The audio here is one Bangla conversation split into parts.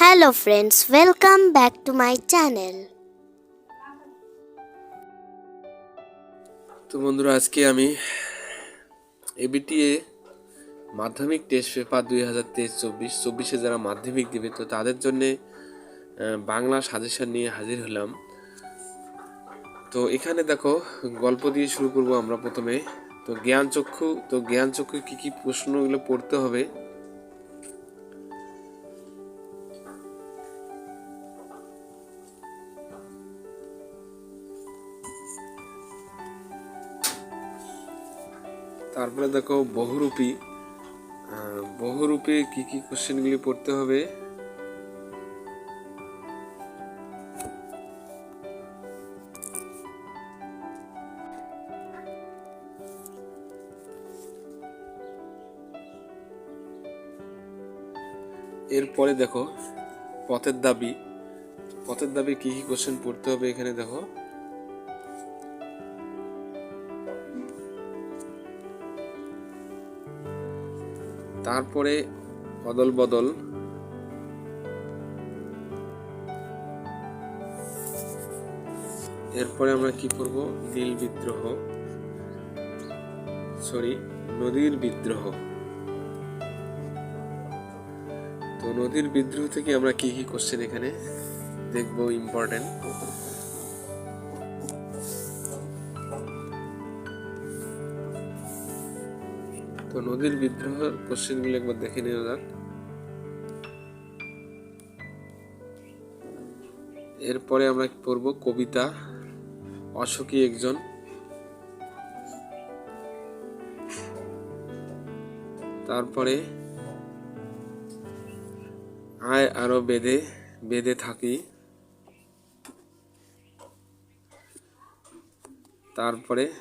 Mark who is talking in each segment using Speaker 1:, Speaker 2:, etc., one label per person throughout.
Speaker 1: Hello friends welcome back to my channel
Speaker 2: তো বন্ধুরা, আজকে আমি এবিটিএ মাধ্যমিক টেস্ট পেপার দুই হাজার তেইশ চব্বিশ চব্বিশে যারা মাধ্যমিক দেবে, তো তাদের জন্যে বাংলা সাজেশন নিয়ে হাজির হলাম। তো এখানে দেখো, গল্প দিয়ে শুরু করব আমরা প্রথমে। তো জ্ঞান চক্ষু তো জ্ঞান চক্ষু কী কী প্রশ্নগুলো পড়তে হবে তারপরে দেখো বহুরূপী। বহুরূপে কি কি কোশ্চেনগুলি পড়তে হবে? এরপরে দেখো, পথের দাবি। পথের দাবি কি কি কোশ্চেন পড়তে হবে এখানে দেখো। তারপরে অদল বদল। এরপরে আমরা কি করব? নীল বিদ্রোহ। সরি নদীর বিদ্রোহ। তো নদীর বিদ্রোহ থেকে আমরা কি কি কোশ্চেন এখানে দেখব ইম্পর্টেন্ট তো নদীর বিদ্রোহ কোশ্চেনগুলো একবার দেখে নেওয়া যাক এরপরে আমরা পড়ব কবিতা, অশোকী একজন। তারপরে, আয় আরও বেঁধে বেঁধে থাকি। তারপরে,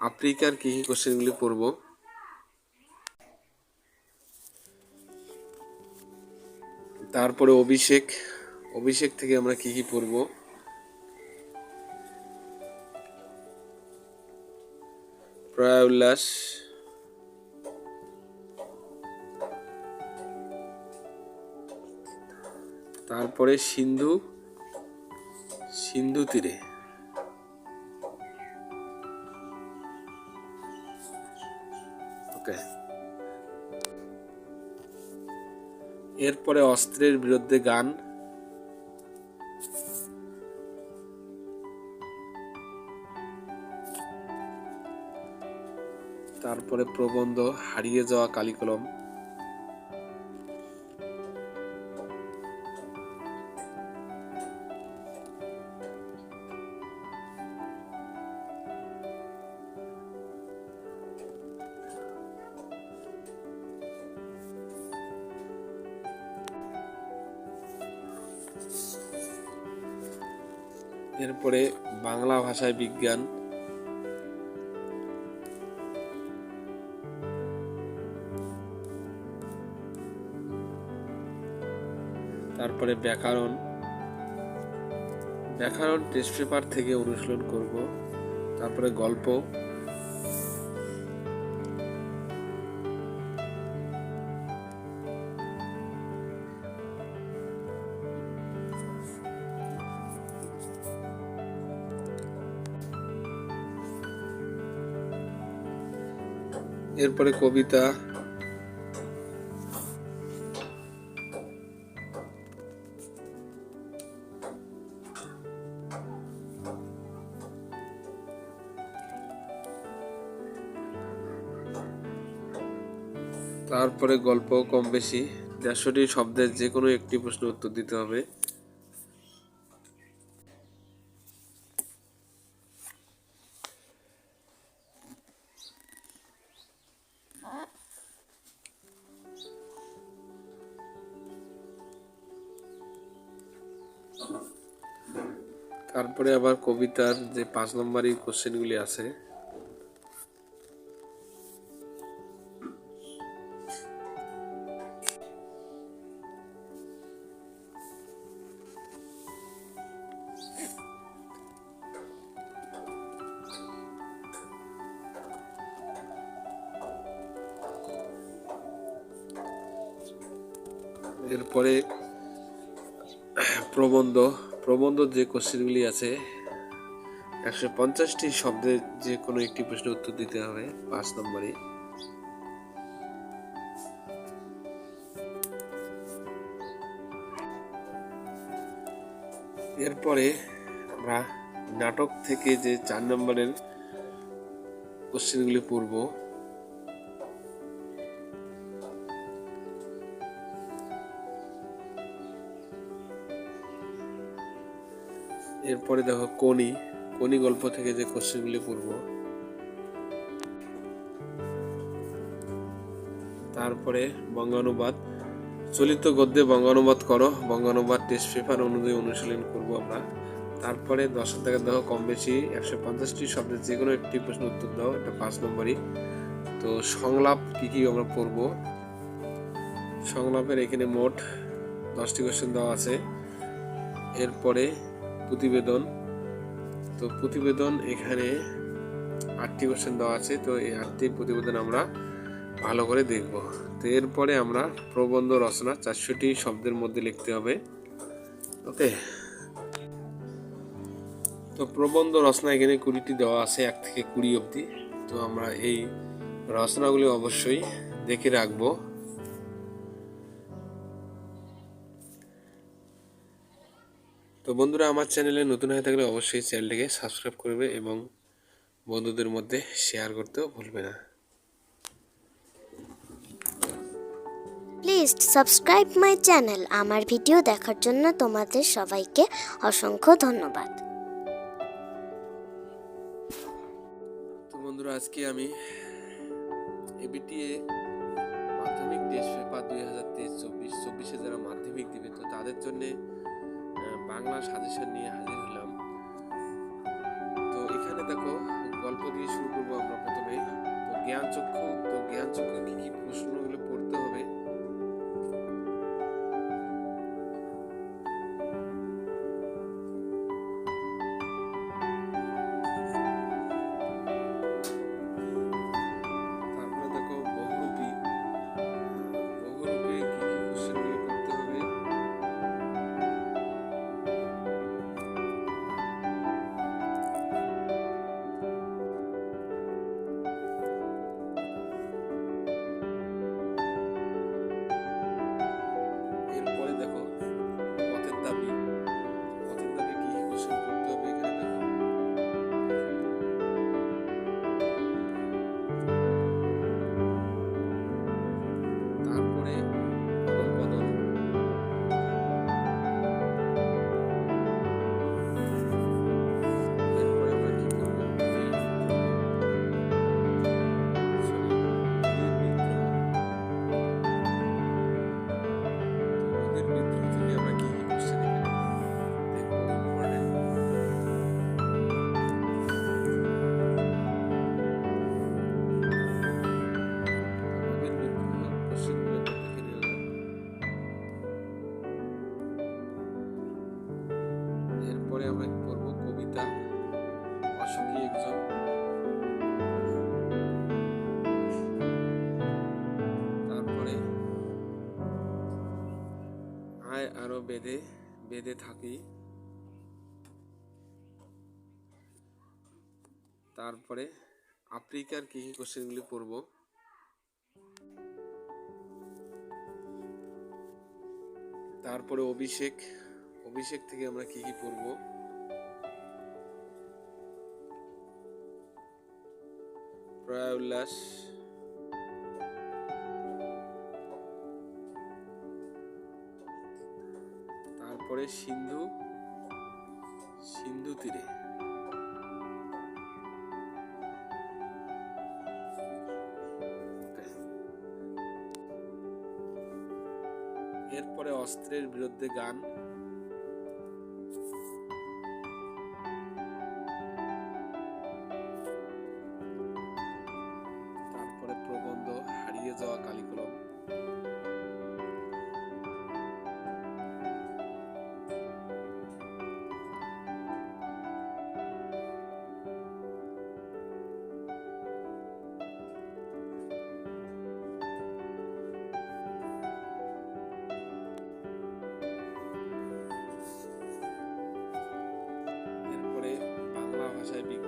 Speaker 2: আফ্রিকার কি কি কোশ্চেনগুলি পড়ব? তারপরে অভিষেক। অভিষেক থেকে আমরা কি কি পড়ব? প্রয়া উল্লাস তারপরে সিন্ধু। সিন্ধু তীরে। এরপরে অস্ত্রের বিরুদ্ধে গান। তারপরে প্রবন্ধ হারিয়ে যাওয়া কালিকলম। এরপরে বাংলা ভাষায় বিজ্ঞান। তারপরে ব্যাকরণ। ব্যাকরণ টেস্ট পেপার থেকে অনুশীলন করব। তারপরে গল্প। এরপরে কবিতা। তারপরে গল্প কম বেশি। দেড়শোটি শব্দের যে কোনো একটি প্রশ্ন উত্তর দিতে হবে। তারপরে আবার কবিতার যে পাঁচ নম্বরই কোশ্চেনগুলি আছে। এরপরে প্রবন্ধ। প্রবন্ধ যে কোশ্চেনগুলি আছে, একশো পঞ্চাশটি শব্দের যে কোনো একটি প্রশ্ন উত্তর দিতে হবে পাঁচ নম্বরে। এরপরে আমরা নাটক থেকে যে চার নম্বরের কোশ্চেনগুলি পড়ব এরপরে দেখো কোনি কোনি গল্প থেকে যে কোশ্চেনগুলি পড়ব। তারপরে বঙ্গানুবাদ। চলিত গদ্যে বঙ্গানুবাদ করো, বঙ্গানুবাদ টেস্ট পেপার অনুযায়ী অনুশীলন করব আমরা। তারপরে দশ থেকে দেখো কম বেশি একশো পঞ্চাশটি শব্দের যে কোনো একটি প্রশ্ন উত্তর দাও, এটা পাঁচ নম্বরই। তো সংলাপ কি কি আমরা পড়ব? সংলাপের এখানে মোট দশটি কোশ্চেন দেওয়া আছে। এরপরে প্রতিবেদন। তো প্রতিবেদন এখানে আটটি কোশ্চেন দেওয়া আছে, তো এই আটটি প্রতিবেদন আমরা ভালো করে দেখব। তো এরপরে আমরা প্রবন্ধ রচনা, চারশোটি শব্দের মধ্যে লিখতে হবে। ওকে? তো প্রবন্ধ রচনা এখানে কুড়িটি দেওয়া আছে, এক থেকে কুড়ি অবধি। তো আমরা এই রচনাগুলি অবশ্যই দেখে রাখব। বন্ধুরা আমার চ্যানেলে নতুন হয়ে থাকলে অবশ্যই চ্যানেলটিকে সাবস্ক্রাইব করবে এবং বন্ধুদের মধ্যে শেয়ার করতেও ভুলবে না।
Speaker 1: প্লিজ সাবস্ক্রাইব মাই চ্যানেল আমার ভিডিও দেখার জন্য তোমাদের সবাইকে অসংখ্য ধন্যবাদ।
Speaker 2: তো বন্ধুরা আজকে আমি এবিটিএ মাধ্যমিক টেস্ট পেপার দুই হাজার তেইশ চব্বিশ চব্বিশে যারা মাধ্যমিক দিবে তো তাদের জন্যে বাংলা সাজেশন নিয়ে হাজির হলাম। তো এখানে দেখো, গল্প দিয়ে শুরু করব আমরা প্রথমে তো জ্ঞান চক্ষু তো জ্ঞান চক্ষু কি কি প্রশ্নগুলো বেঁধে বেঁধে থাকি। তারপরে আফ্রিকার কি কি কোশ্চেনগুলি পড়ব। তারপরে অভিষেক অভিষেক থেকে আমরা কি কি পড়ব? প্রয়ার উল্লাস তারপরে সিন্ধু সিন্ধু তীরে। এরপরে অস্ত্রের বিরুদ্ধে গান। তারপরে প্রবন্ধ হারিয়ে যাওয়া কালিকলম।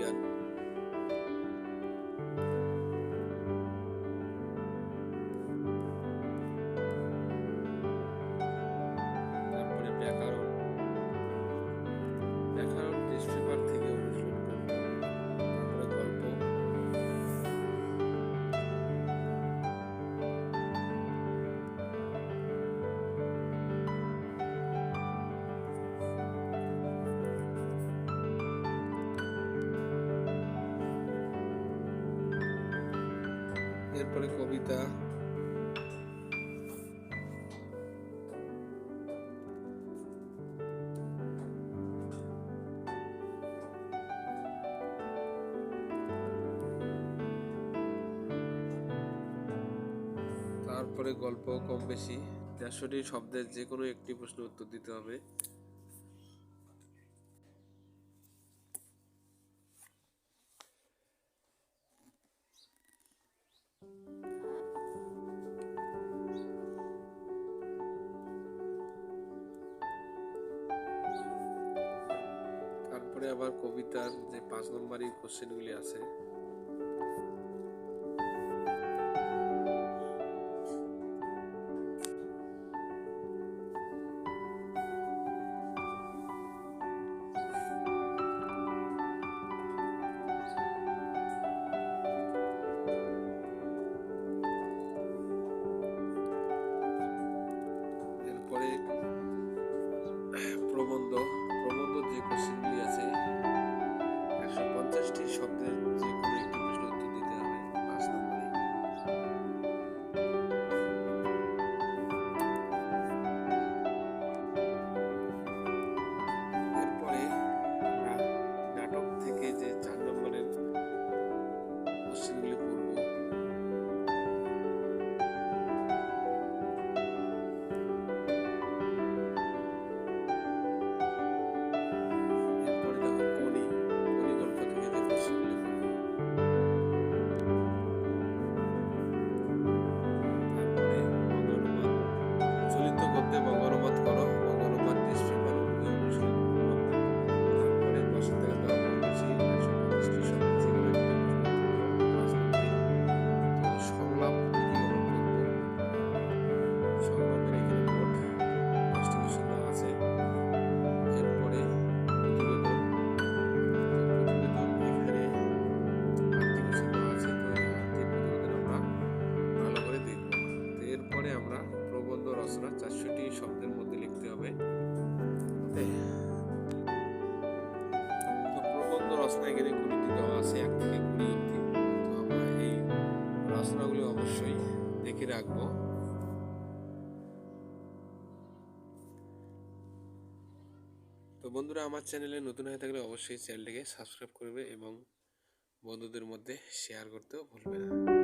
Speaker 2: again. কবিতা। তারপরে গল্প কম বেশি। দেড়শোটি শব্দের যে কোনো একটি প্রশ্ন উত্তর দিতে হবে। কোশ্চেনগুলি আছে। প্রবন্ধ প্রবন্ধ যে একশো পঞ্চাশটি রচনা এখানে কুড়িটি দেওয়া আছে এক থেকে কুড়ি। অব্দি তো আমরা এই রচনাগুলি অবশ্যই দেখে রাখব। তো বন্ধুরা, আমার চ্যানেলে নতুন হয়ে থাকলে অবশ্যই চ্যানেলটিকে সাবস্ক্রাইব করবে এবং বন্ধুদের মধ্যে শেয়ার করতেও ভুলবে না।